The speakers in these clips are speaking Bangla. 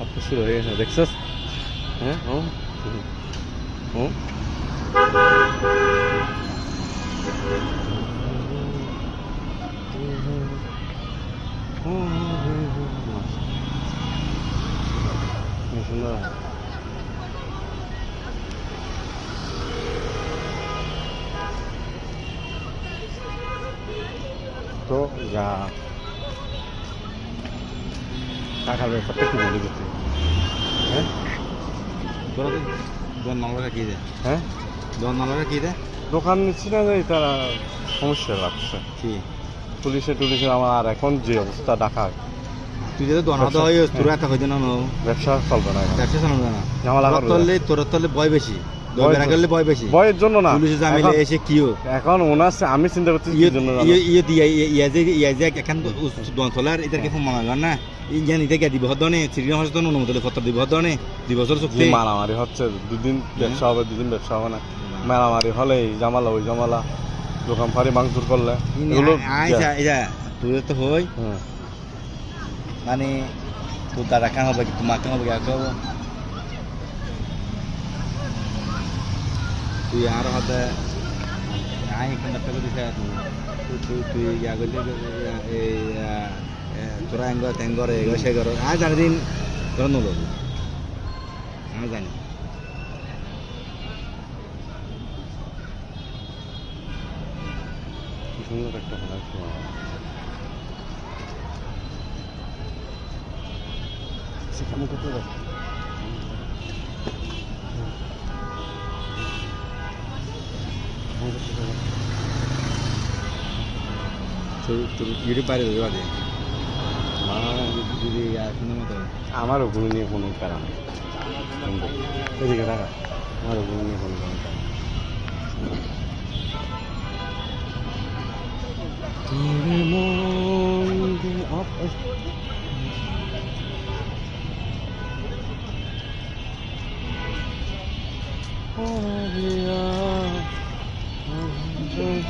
আপু শুরু হয়ে গেছে দেখছস হ্যাঁ ও ও সুন্দর তো যা টাকার ব্যাপারটা একটু বলে দিতে। হ্যাঁ? তোরা তো দোকান কি দেয় হ্যাঁ? দোকান মালরা কি দেয় দোকান নিচ্ছি না যে তারা সমস্যা লাগছে। কি? পুলিশে টুলিশে আমার আর এখন যে অবস্থা ঢাকা। তুই যদি হতে হয় তোর এত হইতে না ব্যবসা চলবে না ব্যবসা শোনো না। তোর। তললে তোর তললে ভয় বেশি। ভয় দোকান করলে ভয় বেশি। বয়ের জন্য না। এখন- এসে কিও? এখন ওনার আমি চিন্তা করছি ইয়ে জন্য জানো? ইয়ে ইয়ে দিয়ে ইয়ে যে ইয়ে যে এখান না? ইঞ্জান ইতে দিব হদনে? সিরিয়াস হসদনে অনুমতি পত্র দিব হদনে? দুই বছর চুক্তি মারামারি হচ্ছে দুদিন ব্যবসা হবে দুদিন ব্যবসা হবে না। মারামারি হলে এই জামালা ওই জামালা দোকান ফারি মাংসুর করলে। এগুলো আইসা এটা তুই তো হই। মানে তোর দাদা কেন হবে কি তোমার খান হবে আর হবে তুই আর হতে আই এখান থেকে দিছে তুই তুই তুই ইয়া করলে এই তোরা এঙ্গর তেঙ্গর এগো সে করো আজ জানি দিন তোরা নলো আমি জানি। কি সুন্দর একটা আছে সেখানে কত রাখি আমার ওগুলো নিয়ে কোনো কারণ নেই আমার ওগুলো নিয়ে কোনো কারণ নেই তোরে ওই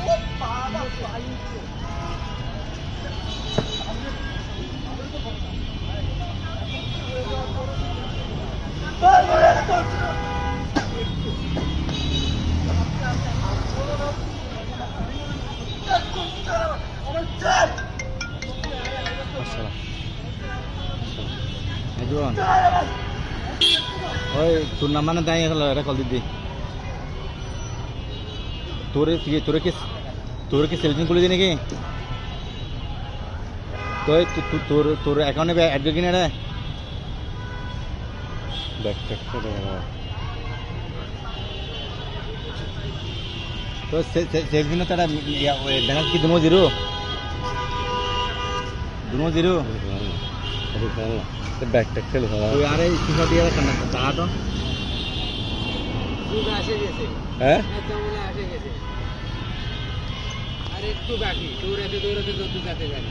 তোর নাম্বার না দাঁড়িয়ে গেল এটা কল দিদি তোরে তুই তোরে কি তোরে কি সেলফিন খুলে দি নাকি তো তোর তোর অ্যাকাউন্টে অ্যাড কিনা রে দেখ দেখ দেখ, দেখ। তো সেলফিন তো একটা ব্যালেন্স কি দুনো জিরো দুনো জিরো ব্যাগ ট্যাগ খেলে তুই আরে স্ক্রিনশট দিয়ে রাখ না টাকা তো হ্যাঁ আর একটু বাকি দৌড়াতে দৌড়াতে যত যাতে পারি